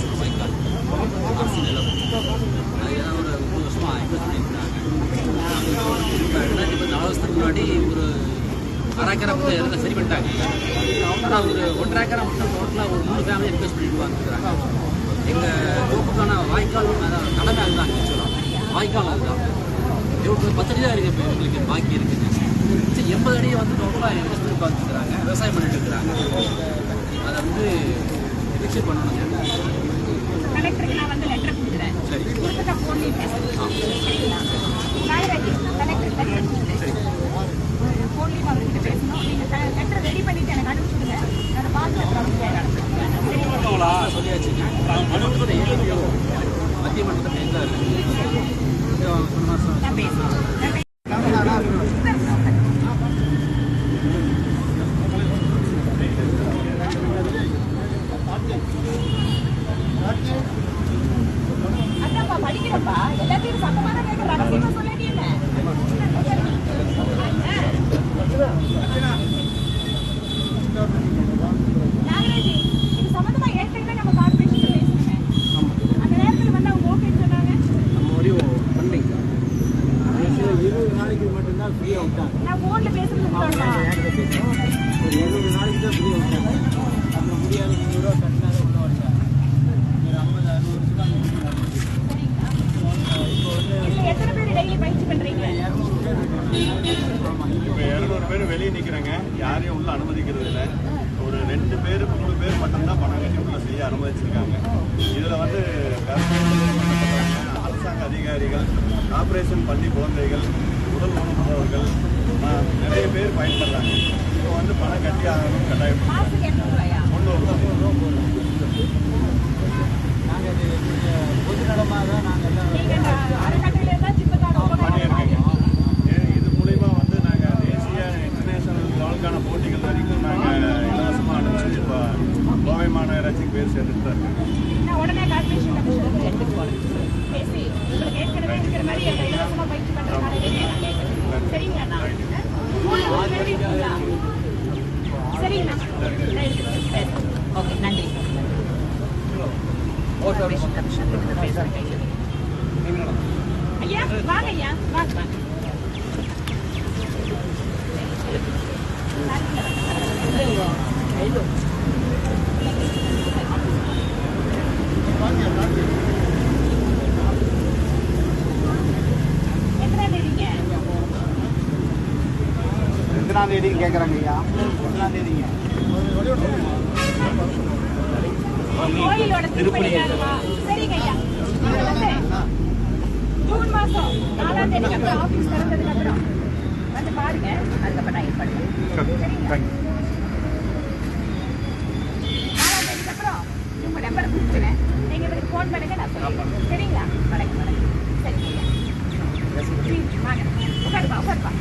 மாதம் பைக்கால் அரசு நிலம் இதெல்லாம் ஒரு மூணு வருஷமாக இன்வெஸ்ட் பண்ணியிருக்காங்க ரெண்டாயிரத்தி பத்து நாலு வருஷத்துக்கு முன்னாடி ஒரு அரை ஏக்கரை வந்து எல்லாம் சரி பண்ணிட்டாங்க ஆனால் ஒரு ஒன்றரை ஏக்கரை மட்டும் டோட்டலாக ஒரு மூணு ஃபேமிலி இன்வெஸ்ட் பண்ணிட்டு வந்துருக்கிறாங்க எங்கள் தோப்புக்கான வாய்க்கால் கடமை அதுதான் சொல்லலாம் வாய்க்கால் அதுதான் இருபது பத்து அடி தான் இருக்குது இப்போ எங்களுக்கு பாக்கி இருக்குது சரி எண்பது அடியை வந்து டோட்டலாக இன்வெஸ்ட் பண்ணி பார்த்துக்கிறாங்க விவசாயம் பண்ணிட்டு இருக்கிறாங்க அதை வந்து ரிக்ஷர் பண்ணணும் கலெக்டருக்கு நான் வந்து லெட்டர் கொடுக்குறேன். கொடுத்துட்டா ஃபோன்லேயே பேசுகிறேன் சரிங்களா? நாகராஜ் கலெக்டர் லெட்டர் கொடுக்குறேன். ஃபோன்லேயும் அவர்கிட்ட பேசணும். நீங்கள் லெட்டர் ரெடி பண்ணிட்டு எனக்கு அனுப்பிச்சுடுங்க நான் பார்த்து அப்புறம் ஏழு மத்திய போன நான் பேசுகிறேன் நான் பேசுகிறேன் படிக்கிறப்பா எல்லாத்தையும் சத்தமா தான் கேட்க ரகசியமா சொல்லிட்டீங்க நாகராஜ் இது சம்பந்தமா ஏற்கனவே நம்ம கார்பரேஷன் பேசணுமே அந்த நேரத்துல வந்து அவங்க ஓகே சொன்னாங்க. நம்ம வரையும் பண்ணிங்க இருபது நாளைக்கு மட்டும்தான் ஃப்ரீயாக விட்டாங்க. நான் போன்ல பேசுறது ஒரு எழுபது நாளைக்கு தான் ஃப்ரீயாக விட்டாங்க. அப்புறம் முடியாது முந்நூறுரூவா கட்டினா தான் உள்ள வந்தாங்க ஒரு ஐம்பது அறுபது வருஷம் தான் இப்போ வந்து இதுல எத்தனை பேர் டெய்லி பயிற்சி பண்றீங்க இரநூறு பேர் இப்போ இரநூறு பேர் வெளியே நிற்கிறாங்க யாரையும் உள்ள அனுமதிக்கிறது இல்லை. ஒரு ரெண்டு பேர் மூணு பேர் மட்டும்தான் பணம் கட்டி உள்ள செய்ய அனுமதிச்சிருக்காங்க. இதில் வந்து அரசாங்க அதிகாரிகள் ஆபரேஷன் பள்ளி குழந்தைகள் உடல் ஊனமுற்றவர்கள் நிறைய பேர் பயன்படுறாங்க. இப்போ வந்து பணம் கட்டி ஆகணும் கட்டாயம் முன்னூறு கார்பரேஷன் கமிஷனர் கிட்ட பேசுறேன் கையில் ஐயா வாங்க ஐயா வாங்க எத்தனாம் தேதி கேட்குறாங்க ஐயா? எத்தனாம் தேதிங்க? திருப்பணி ஜூன் மாசம் நாலாம் தேதிக்கு அப்புறம் ஆபீஸ் திறந்ததுக்கு அப்புறம் வந்து பாருங்க அதுக்கப்புறம் நான் ஏற்பாடு பண்றேன். சரிங்களா நாலாம் தேதிக்கு அப்புறம் உங்க நம்பரை கொடுத்துறேன் நீங்க இவருக்கு ஃபோன் பண்ணுங்க நான் சொல்லுவேன் சரிங்களா வணக்கம் வணக்கம் சரிங்க வாங்க உட்காருப்பா உட்காருப்பா